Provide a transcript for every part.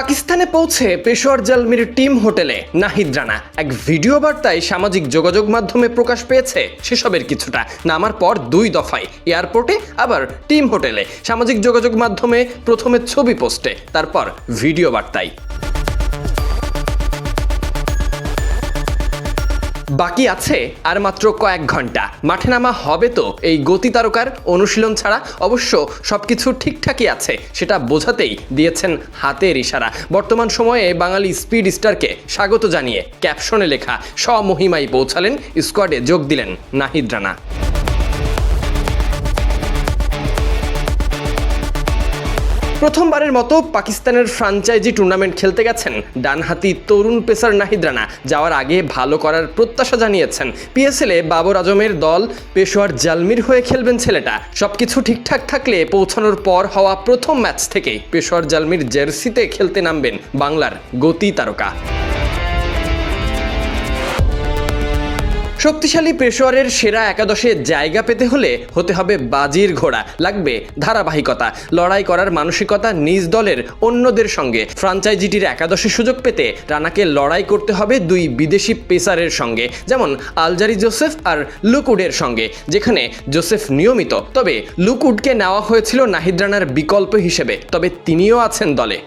পাকিস্তানে পৌঁছে পেশোয়ার জালমির টিম হোটেলে নাহিদ রানা এক ভিডিও বার্তায় সামাজিক যোগাযোগ মাধ্যমে প্রকাশ পেয়েছে। সেসবের কিছুটা নামার পর দুই দফায় এয়ারপোর্টে, আবার টিম হোটেলে সামাজিক যোগাযোগ মাধ্যমে প্রথমে ছবি পোস্টে, তারপর ভিডিও বার্তায়। বাকি আছে আর মাত্র কয়েক ঘণ্টা। মাঠে নামা হবে তো এই গতি তারকার অনুশীলন ছাড়া? অবশ্য সবকিছু ঠিকঠাকই আছে, সেটা বোঝাতেই দিয়েছেন হাতের ইশারা। বর্তমান সময়ে বাঙালি স্পিড স্টারকে স্বাগত জানিয়ে ক্যাপশনে লেখা স্বমহিমায় পৌঁছালেন, স্কোয়াডে যোগ দিলেন নাহিদ রানা। প্রথমবারের মতো পাকিস্তানের ফ্রাঞ্চাইজি টুর্নামেন্ট খেলতে গেছেন ডানহাতি তরুণ পেসার নাহিদ রানা, যাওয়ার আগে ভালো করার প্রত্যাশা জানিয়েছেন। পিএসএলে বাবর আজমের দল পেশোয়ার জালমির হয়ে খেলবেন ছেলেটা। সবকিছু ঠিকঠাক থাকলে পৌঁছানোর পর হওয়া প্রথম ম্যাচ থেকেই পেশোয়ার জালমির জার্সিতে খেলতে নামবেন বাংলার গতি তারকা। শক্তিশালী পেশোয়ারের সেরা একাদশে জায়গা পেতে হলে হতে হবে বাজির ঘোড়া। লাগবে ধারাবাহিকতা। লড়াই করার মানসিকতা নিজ দলের অন্যদের সঙ্গে। ফ্রাঞ্চাইজিটির একাদশে সুযোগ পেতে রানাকে লড়াই করতে হবে দুই বিদেশি পেসারের সঙ্গে, যেমন আলজারি জোসেফ আর লুকউডের সঙ্গে, যেখানে জোসেফ নিয়মিত। তবে লুকউডকে নেওয়া হয়েছিল নাহিদ রানার বিকল্প হিসেবে, তবে তিনিও আছেন দলে।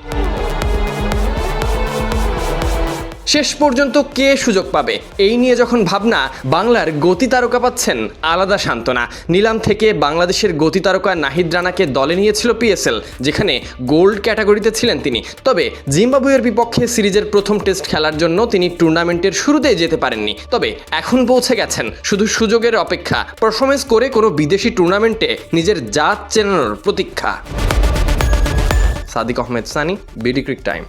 শেষ পর্যন্ত কে সুযোগ পাবে? এই নিয়ে যখন ভাবনা, বাংলার গতি তারকা পাচ্ছেন আলাদা সান্ত্বনা। নিলাম থেকে বাংলাদেশের গতি তারকা নাহিদ রানাকে দলে নিয়েছিল পিএসএল যেখানে গোল্ড ক্যাটাগরিতে ছিলেন তিনি। তবে জিম্বাবুয়ের বিপক্ষে সিরিজের প্রথম টেস্ট খেলার জন্য তিনি টুর্নামেন্টের শুরুতেই যেতে পারেননি। তবে এখন পৌঁছে গেছেন। শুধু সুযোগের অপেক্ষা পারফরমেন্স করে কোনো বিদেশি টুর্নামেন্টে নিজের জাত চেনানোর প্রতীক্ষা। Sadiq Ahmed Sunny BD cric time